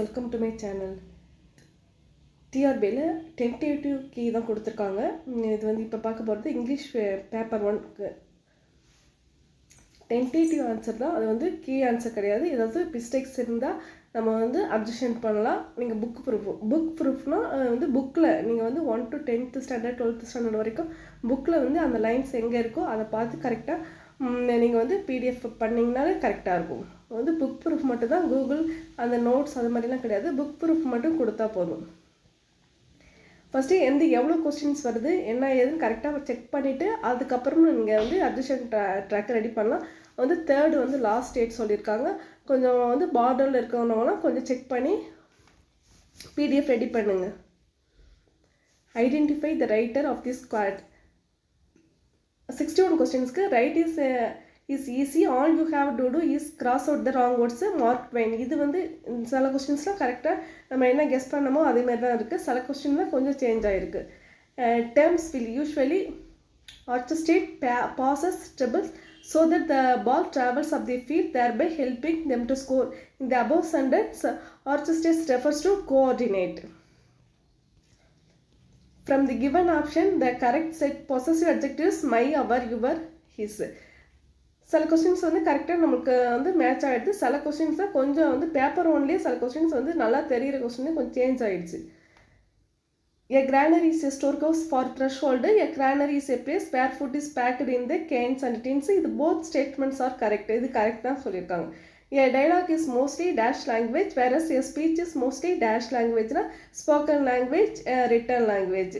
Welcome to my channel டிஆர்பியில் tentative key தான் கொடுத்துருக்காங்க. இது வந்து இப்போ பார்க்க போகிறது இங்கிலீஷ் பேப்பர் ஒன்க்கு டென்டேட்டிவ் ஆன்சர் தான். அது வந்து கீ ஆன்சர் கிடையாது. ஏதாவது மிஸ்டேக்ஸ் இருந்தால் நம்ம வந்து அப்ஜெக்ஷன் பண்ணலாம். நீங்கள் புக் ப்ரூஃப் புக் ப்ரூஃப்னால் வந்து புக்கில் நீங்கள் வந்து one to tenth standard twelfth standard வரைக்கும் புக்கில் வந்து அந்த லைன்ஸ் எங்கே இருக்கோ அதை பார்த்து கரெக்டாக நீங்கள் வந்து பிடிஎஃப் பண்ணிங்கனாலே கரெக்டாக இருக்கும். வந்து புக் ப்ரூஃப் மட்டும் தான் கூகுள் அந்த நோட்ஸ் அது மாதிரிலாம் கிடையாது. புக் ப்ரூஃப் மட்டும் கொடுத்தா போதும். ஃபஸ்ட்டு எந்த எவ்வளோ கொஸ்டின்ஸ் வருது என்ன ஏதுன்னு கரெக்டாக செக் பண்ணிவிட்டு அதுக்கப்புறம் நீங்கள் வந்து அட்மிஷன் ட்ரா ட்ராக் ரெடி பண்ணலாம். வந்து தேர்டு வந்து லாஸ்ட் டேட் சொல்லியிருக்காங்க. கொஞ்சம் வந்து பார்டரில் இருக்கிறவங்களாம் கொஞ்சம் செக் பண்ணி பிடிஎஃப் ரெடி பண்ணுங்க. Identify the writer of this quote sixty one கொஸ்டின்ஸ்க்கு right is is easy all you have to do is cross out the wrong words Mark Twain இது வந்து சில கொஸ்டின்ஸ்லாம் கரெக்டாக நம்ம என்ன கெஸ் பண்ணமோ அதேமாதிரி தான் இருக்குது சில கொஸ்டின் தான் கொஞ்சம் சேஞ்ச் ஆகிருக்கு terms will usually ஆர்டிஸ்டேட் passes triples so that the ball travels of the field thereby helping them to score. In the above sentence, orchestrates refers to coordinate. From the given option the correct set possessive adjectives my our your his சில questions வந்து கரெக்டாக நமக்கு வந்து match ஆகிடுது சில questions தான் கொஞ்சம் வந்து பேப்பர் ஒன்லேயே சில கொஸ்டின்ஸ் வந்து நல்லா தெரிகிற கொஸ்டின் கொஞ்சம் சேஞ்ச் ஆகிடுச்சு A granary is a storehouse for threshold. A granary is a place where food is packed in the cans and tins. இது both statements are correct. இது correct தான் சொல்லியிருக்காங்க A dialogue is mostly dash language whereas a speech is mostly dash language னா spoken language, uh, written language.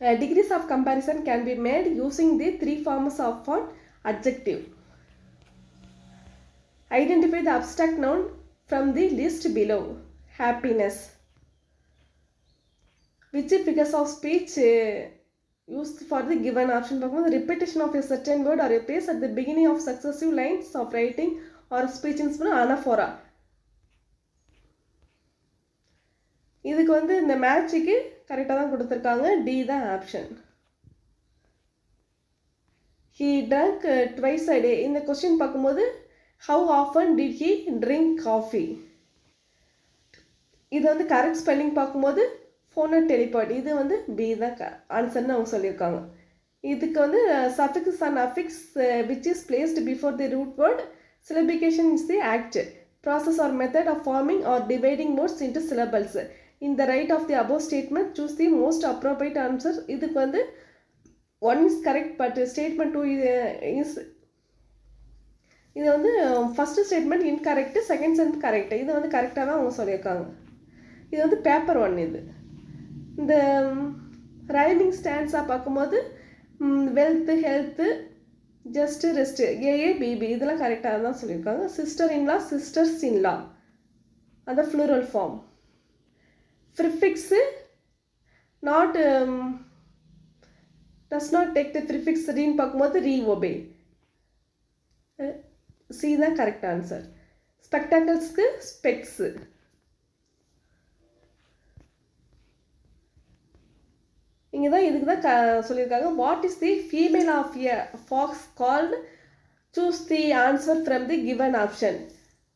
Uh, degrees of comparison can be made using the three forms of an adjective. Identify the abstract noun from the list below. Happiness. which figures of speech uh, use for the given option பார்க்கும்போது repetition of a certain word or a phrase at the beginning of successive lines of writing or ஸ்பீச்சின்ஸ் anaphora இதுக்கு வந்து இந்த மேட்சுக்கு கரெக்டாக தான் கொடுத்துருக்காங்க D தான் option he drunk twice a day இந்த கொஸ்டின் பார்க்கும்போது how often did he drink coffee இது வந்து கரெக்ட் ஸ்பெல்லிங் பார்க்கும்போது ஃபோனோ டெலிபாட் இது வந்து பி தான் ஆன்சர்னு அவங்க சொல்லியிருக்காங்க. இதுக்கு வந்து suffix and affix which is placed before the root word syllabification is the act process or method of forming or dividing words into syllables இந்த right of the above statement choose the most appropriate answer இதுக்கு வந்து one is correct but statement two is இது வந்து first statement incorrect second statement correct இது வந்து கரெக்டாக தான் அவங்க சொல்லியிருக்காங்க. இது வந்து பேப்பர் ஒன் இது. இந்த ரைமிங் ஸ்டாண்ட்ஸாக பார்க்கும்போது wealth health just rest AA BB இதெல்லாம் கரெக்டாக தான் சொல்லியிருக்காங்க. Sister in law sisters in law அந்த plural form prefix not does not take the prefix ரீன்னு பார்க்கும்போது ரீ ஒபே சி தான் கரெக்ட் ஆன்சர் ஸ்பெக்டாக்கிள்ஸ்க்கு ஸ்பெக்ஸு இங்கே தான் இதுக்கு தான் க சொல்லியிருக்காங்க. What is the female of a fox called choose the answer from the given option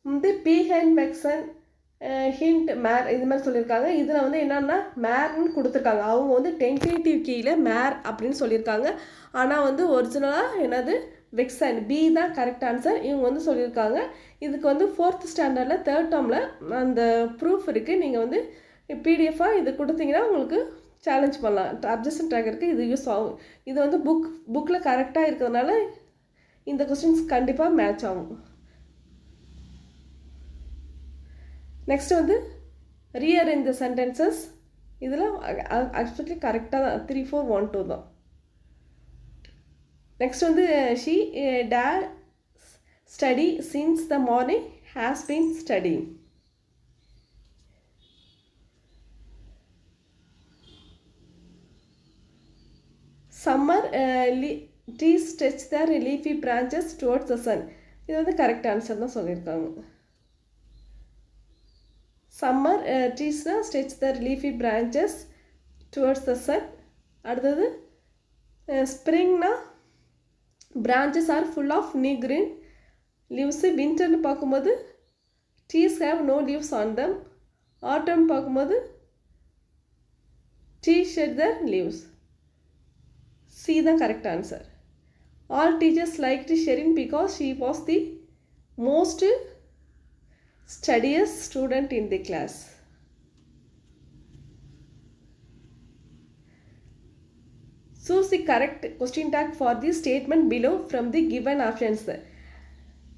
வந்து பீஹன் வெக்சன் ஹிண்ட் மேர் இது மாதிரி சொல்லியிருக்காங்க. இதில் வந்து என்னென்னா மேர்னு கொடுத்துருக்காங்க. அவங்க வந்து டென்டேட்டிவ் கீழே மேர் அப்படின்னு சொல்லியிருக்காங்க. ஆனால் வந்து ஒரிஜினலாக என்னது? வெக்சன் பி தான் கரெக்ட் ஆன்சர் இவங்க வந்து சொல்லியிருக்காங்க. இதுக்கு வந்து ஃபோர்த் ஸ்டாண்டர்டில் தேர்ட் டேர்மில் அந்த ப்ரூஃப் இருக்குது நீங்கள் வந்து பிடிஎஃபாக இது கொடுத்தீங்கன்னா உங்களுக்கு சேலஞ்ச் பண்ணலாம். அப்ஜெக்ஷன் ட்ராக்கருக்கு இது யூஸ் ஆகும். இது வந்து புக் புக்கில் கரெக்டாக இருக்கிறதுனால இந்த கொஸ்டின்ஸ் கண்டிப்பாக மேட்ச் ஆகும். நெக்ஸ்ட் வந்து ரியர் இந்த சென்டென்சஸ் இதில் ஆக்சுவலி கரெக்டாக தான். த்ரீ ஃபோர் ஒன் டூ தான். நெக்ஸ்ட் வந்து she day study since the morning has been studying summer trees stretch their leafy branches towards the sun இது வந்து கரெக்ட் ஆன்சர் தான் சொல்லியிருக்காங்க. Summer ட்ரீஸ்னால் stretch their leafy branches towards the sun அடுத்தது ஸ்ப்ரிங்னா branches are full of new green leaves வின்டர்னு பார்க்கும்போது trees have no leaves on them autumn பார்க்கும்போது tree shed the leaves C தான் correct answer all teachers like to Sherin because she was the most studious student in the class Choose the correct question tag for the statement below from the given options.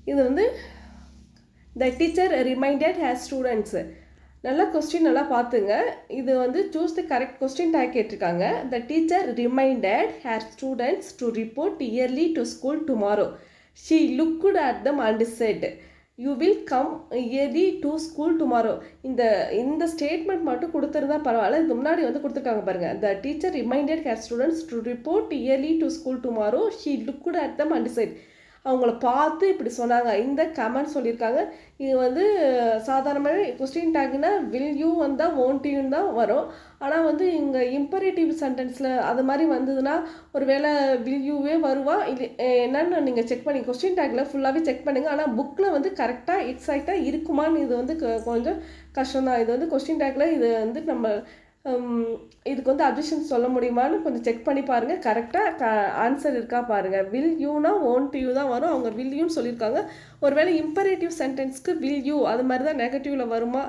இது வந்து the teacher reminded has students நல்லா question நல்லா பார்த்துங்க. இது வந்து choose the correct question tag கேட்டிருக்காங்க. The teacher reminded her students to report early to school tomorrow she looked at them and said you will come early to school tomorrow இந்த இந்த statement மட்டும் கொடுத்துருந்தா பரவாயில்ல. இது முன்னாடி வந்து கொடுத்துருக்காங்க பாருங்கள் the teacher reminded her students to report early to school tomorrow she looked at them and said அவங்கள பார்த்து இப்படி சொன்னாங்க. இந்த கமெண்ட் சொல்லியிருக்காங்க. இது வந்து சாதாரணமாகவே கொஸ்டின் டேக்னா வில் யூ வந்தால் ஓன்ட்யூன்னு தான் வரும். ஆனால் வந்து இங்கே இம்பரேட்டிவ் சென்டென்ஸில் அது மாதிரி வந்ததுன்னா ஒரு வேளை வில் யூவே வருவா? இது என்னன்னு நீங்கள் செக் பண்ணி கொஸ்டின் டேக்கில் ஃபுல்லாகவே செக் பண்ணுங்கள் ஆனால் புக்கில் வந்து கரெக்டாக எக்ஸாக்டாக இருக்குமான்னு இது வந்து கொஞ்சம் கஷ்டம் தான் இது வந்து கொஸ்டின் டேக்கில் இது வந்து நம்ம இதுக்கு வந்து அப்ஜெக்ஷன் சொல்ல முடியுமான்னு கொஞ்சம் செக் பண்ணி பாருங்கள் கரெக்டாக க ஆன்சர் இருக்கா பாருங்கள் வில் யூனா ஓன்ட் யூ தான் வரும். அவங்க வில் யூன்னு சொல்லியிருக்காங்க. ஒருவேளை இம்பரேட்டிவ் சென்டென்ஸ்க்கு வில் யூ அது மாதிரி தான் நெகட்டிவில் வருமா?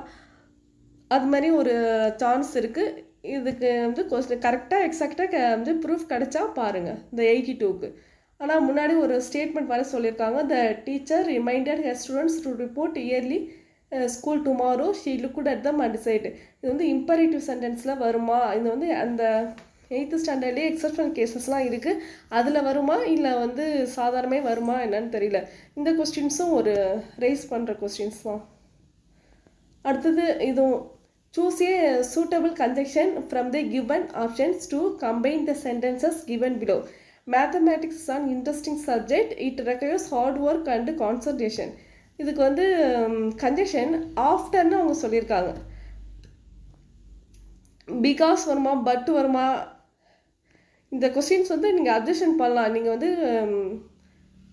அது மாதிரி ஒரு சான்ஸ் இருக்குது இதுக்கு வந்து கொஸ்டின் கரெக்டாக எக்ஸாக்டாக வந்து ப்ரூஃப் கிடச்சா பாருங்கள் இந்த எயிட்டி டூக்கு ஆனால் முன்னாடி ஒரு ஸ்டேட்மெண்ட் வர சொல்லியிருக்காங்க. The teacher reminded her students to report early school tomorrow she looked at them and said இது வந்து இம்பரேட்டிவ் சென்டென்ஸில் வருமா? இது வந்து அந்த எயித்து ஸ்டாண்டர்ட்லேயே எக்ஸப்ஷனல் கேசஸ்லாம் இருக்குது அதில் வருமா? இல்லை வந்து சாதாரணமே வருமா? என்னன்னு தெரியல. இந்த கொஸ்டின்ஸும் ஒரு ரைஸ் பண்ணுற கொஸ்டின்ஸ் தான். அடுத்தது இதுவும் choose a suitable conjunction from the given options to combine the sentences given below mathematics an interesting subject it requires hard work and concentration இதுக்கு வந்து கன்ஜெக்ஷன் ஆஃப்டர்னு அவங்க சொல்லியிருக்காங்க. பிகாஸ் வருமா பட் வருமா? இந்த கொஸ்டின்ஸ் வந்து நீங்கள் அட்ஜஷன் பண்ணலாம். நீங்கள் வந்து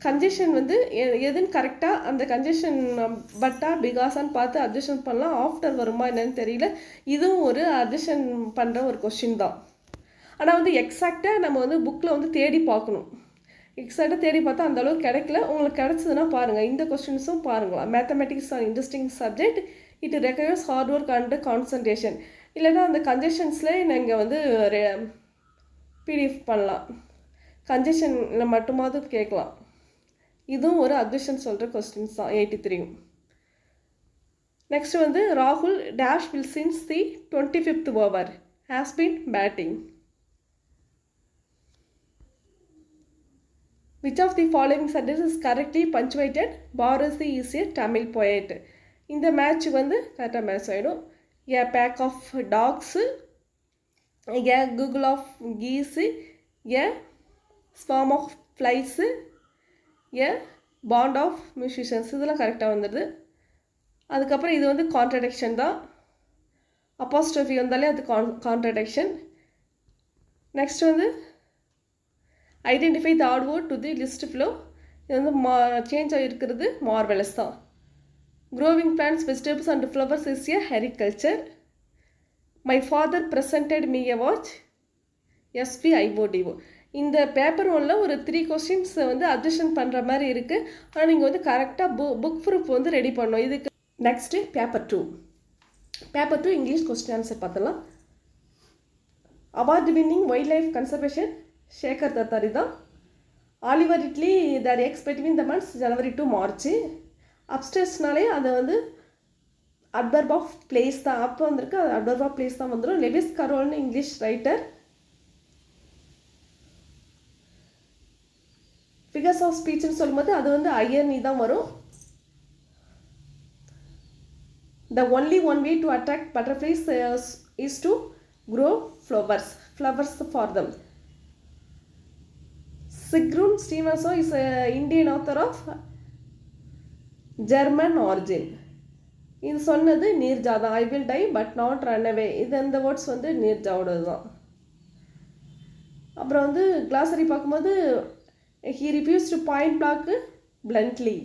கன்ஜெஷன் வந்து எதுன்னு கரெக்டாக அந்த கன்ஜெஷன் பட்டா பிகாஸான்னு பார்த்து அட்ஜஷன் பண்ணலாம். ஆஃப்டர் வருமா என்னன்னு தெரியல. இதுவும் ஒரு அட்ஜஷன் பண்ணுற ஒரு கொஸ்டின் தான். ஆனால் வந்து எக்ஸாக்டாக நம்ம வந்து புக்கில் வந்து தேடி பார்க்கணும். எக்ஸாக்டாக தேடி பார்த்தா அந்த அளவுக்கு கிடைக்கல. உங்களுக்கு கிடச்சதுன்னா பாருங்கள் இந்த கொஸ்டின்ஸும் பாருங்களா mathematics are interesting subject it recovers hard work and concentration இல்லைன்னா அந்த கன்ஜெஷன்ஸில் நீங்கள் வந்து பிடிஎஃப் பண்ணலாம். கன்ஜெஷனில் மட்டுமாவது கேட்கலாம். இதுவும் ஒரு அப்ஜெக்ஷன் சொல்கிற கொஸ்டின்ஸ் தான். எயிட்டி த்ரீயும் நெக்ஸ்ட் வந்து ராகுல் dash will since the twenty fifth over has been batting which of the following sentence is correctly punctuated Bharathi is a Tamil poet இந்த மேட்ச் வந்து கரெக்டாக மேட்ச் ஆகிடும் a pack of dogs a gaggle of geese a swarm of flies a band of musicians இதெல்லாம் கரெக்டாக வந்துடுது. அதுக்கப்புறம் இது வந்து கான்ட்ரடக்ஷன் தான். அப்பாஸ்ட்ரஃபி வந்தாலே அது கான் கான்ட்ரடக்ஷன் நெக்ஸ்ட் வந்து identify the odd word to the list flow இது வந்து மா சேஞ்ச் ஆகிருக்கிறது மார்வெலஸ் தான். Growing plans vegetables and flowers is a horticulture my father presented me a watch SP IODO இந்த பேப்பர் ஒன்றில் ஒரு த்ரீ கொஸ்டின்ஸ் வந்து அட்ஜஷன் பண்ணுற மாதிரி இருக்குது ஆனால் நீங்கள் வந்து கரெக்டாக பு புக் ப்ரூஃப் வந்து ரெடி பண்ணணும். இதுக்கு next paper two paper two English question answer பார்த்தலாம் award winning wild life conservation Shekhar Dattatri தான். Olive ridley their eggs between the months January to March அப்டேஸ்னாலே அதை வந்து அட்வர்ப் ஆஃப் பிளேஸ் தான். அப்போ வந்திருக்கு அது அட்வர்ப் ஆஃப் பிளேஸ் தான் வந்துடும் லெவிஸ் கரோல்னு இங்கிலீஷ் ரைட்டர் ஃபிகர்ஸ் ஆஃப் ஸ்பீச்னு சொல்லும்போது அது வந்து ஐயர்னி தான் வரும். The only one way to attract butterflies is to grow flowers flowers for them Sigrun ஸ்டீவன்ஸோ is Indian author of German origin இது சொன்னது நீர்ஜா தான் I will die but not run away இது அந்த வேர்ட்ஸ் வந்து நீர்ஜாவோடது தான் அப்புறம் வந்து கிளாசரி பார்க்கும்போது he refuse to point blank bluntly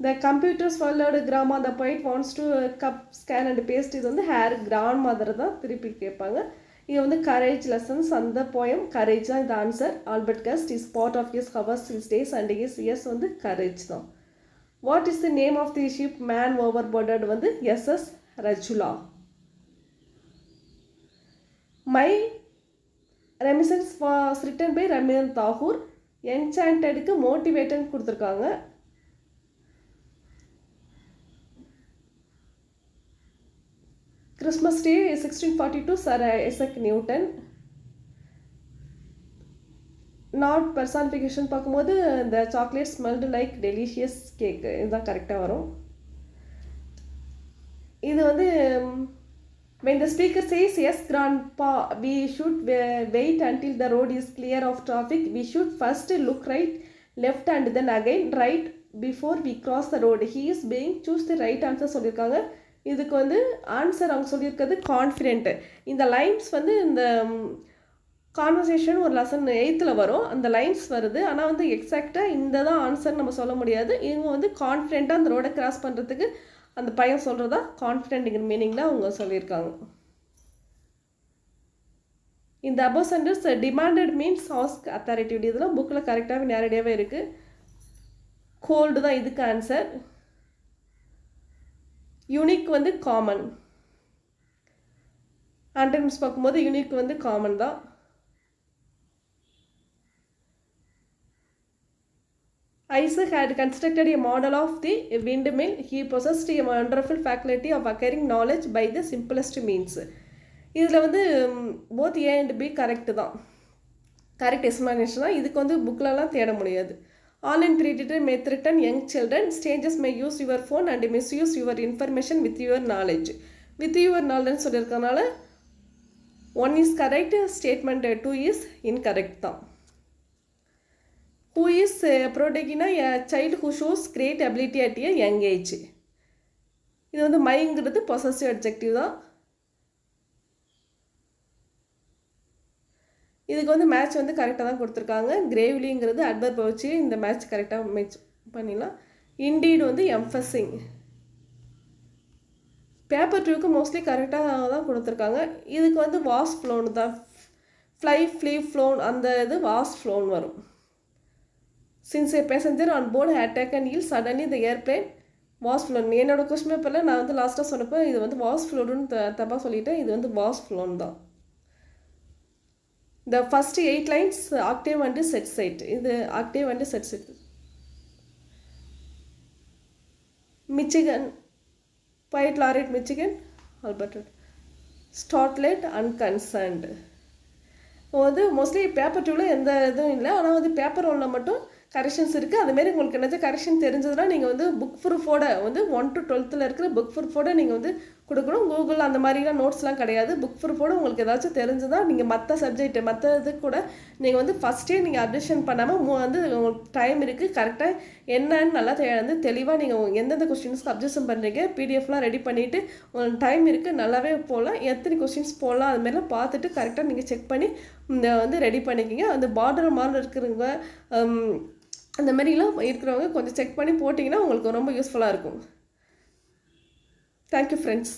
the computers followed grammar the point wants to cut scan and paste இது வந்து ஹேர் கிராண்ட் மதர் தான் திருப்பி கேட்பாங்க. இது வந்து கரேஜ் லெசன்ஸ் அந்த போயம் கரேஜ் தான் இது answer Albert Guest is part of his hours his days and his years வந்து கரேஜ் தான். What is the name of the ship man over boarded வந்து SS Rajula my reminiscences was written by Rabindranath Tagore என்சாண்டடுக்கு மோட்டிவேட்டன் கொடுத்துருக்காங்க. Christmas day sixteen forty two sir Isaac Newton not personification பார்க்கும்போது இந்த chocolate smelled like delicious cake இதுதான் கரெக்டாக வரும் இது வந்து when the speaker says yes grandpa we should wa- wait until the road is clear of traffic we should first look right left and then again right before we cross the road he is being choose the right answer சொல்லியிருக்காங்க இதுக்கு வந்து answer அவங்க சொல்லியிருக்கிறது confident இந்த lines வந்து இந்த conversation ஒரு lesson எயித்தில் வரும். அந்த லைன்ஸ் வருது. ஆனால் வந்து எக்ஸாக்டாக இந்த தான் ஆன்சர் நம்ம சொல்ல முடியாது. இவங்க வந்து கான்ஃபிடென்ட்டாக அந்த ரோடை கிராஸ் பண்ணுறதுக்கு அந்த பையன் சொல்கிறதா கான்ஃபிடென்ட்ங்கிற மீனிங்கில் அவங்க சொல்லியிருக்காங்க. இந்த above centres demanded means ask authority இதெல்லாம் புக்கில் கரெக்டாகவே நேரடியாகவே இருக்குது கோல்டு தான் இதுக்கு ஆன்சர் யூனிக் வந்து காமன் ஆண்டனிம்ஸ் பார்க்கும்போது யூனிக் வந்து காமன் தான் Isaac had constructed a model of the windmill. He possessed a wonderful faculty of acquiring knowledge by the simplest means. இதில் வந்து both A and B correct தான் correct explanation தான் இதுக்கு வந்து புக்கிலலாம் தேட முடியாது online three may threaten young children stages may use your phone and misuse your information with your knowledge with your knowledge சொல்லியிருக்கனால one is correct statement two is incorrect தான். Who is ப்ரோடெகினா a child who shows great ability at a young age இது வந்து மைங்கிறது possessive objective தான். இதுக்கு வந்து match வந்து கரெக்டாக தான் கொடுத்துருக்காங்க. கிரேவ்லிங்கிறது அட்வர்ப் வச்சு இந்த மேட்ச் கரெக்டாக மேட்ச் பண்ணிடலாம். இண்டீடு வந்து எம்ஃபஸிங் பேப்பர் டூக்கு மோஸ்ட்லி கரெக்டாக தான் கொடுத்துருக்காங்க. இதுக்கு வந்து வாஸ் ஃப்ளோன் தான். ஃப்ளை ஃப்ளீ ஃப்ளோன் அந்த இது வாஸ் ஃப்ளோன் வரும். Since a passenger on board had and heel suddenly இந்த ஏர்பிளைன் வாஸ் ஃப்ளோன் என்னோடய கொஸ்டின் பேப்பரில் நான் வந்து லாஸ்ட்டாக சொன்னப்போ இது வந்து வாஸ் ஃப்ளோடுன்னு த தப்பாக சொல்லிட்டேன். இது வந்து வாஸ் ஃப்ளோன் தான். The first eight lines octave and sestet இது octave and sestet Michigan bite லாரிட் Michigan Albert ஸ்டாட்லெட் அன்கன்சர்ன்டு வந்து மோஸ்ட்லி பேப்பர் டூவில் எந்த இதுவும் இல்லை. ஆனால் வந்து பேப்பர் ஒன்றில் மட்டும் கரெக்ஷன்ஸ் இருக்குது அதுமாரி உங்களுக்கு என்னது கரெக்ஷன் தெரிஞ்சதுன்னா நீங்கள் வந்து புக் ப்ரூஃபோட வந்து ஒன் டு டுவெல்த்தில் இருக்கிற புக் ப்ரூஃபோட நீங்கள் வந்து கொடுக்கணும். கூகுள் அந்த மாதிரிலாம் நோட்ஸ்லாம் கிடையாது. புக் ப்ரூஃபோடு உங்களுக்கு ஏதாச்சும் தெரிஞ்சுதா நீங்கள் மற்ற சப்ஜெக்ட் மற்ற இது கூட நீங்கள் வந்து ஃபஸ்ட்டே நீங்கள் அட்மிஷன் பண்ணாமல் மூ வந்து உங்களுக்கு டைம் இருக்குது கரெக்டாக என்னன்னு நல்லா தெ வந்து தெளிவாக நீங்கள் எந்தெந்த கொஸ்டின்ஸ்க்கு அப்ஜெக்ஷன் பண்ணுறீங்க பிடிஎஃப்லாம் ரெடி பண்ணிவிட்டு உங்களுக்கு டைம் இருக்குது நல்லாவே போகலாம் எத்தனை கொஸ்டின்ஸ் போடலாம் அதுமாரிலாம் பார்த்துட்டு கரெக்டாக நீங்கள் செக் பண்ணி இந்த வந்து ரெடி பண்ணிக்கிங்க. அந்த பார்டர் மாதிரி இருக்கிறவங்க அந்த மாதிரிலாம் இருக்கிறவங்க கொஞ்சம் செக் பண்ணி போட்டிங்கன்னா உங்களுக்கு ரொம்ப யூஸ்ஃபுல்லாக இருக்கும். Thank you friends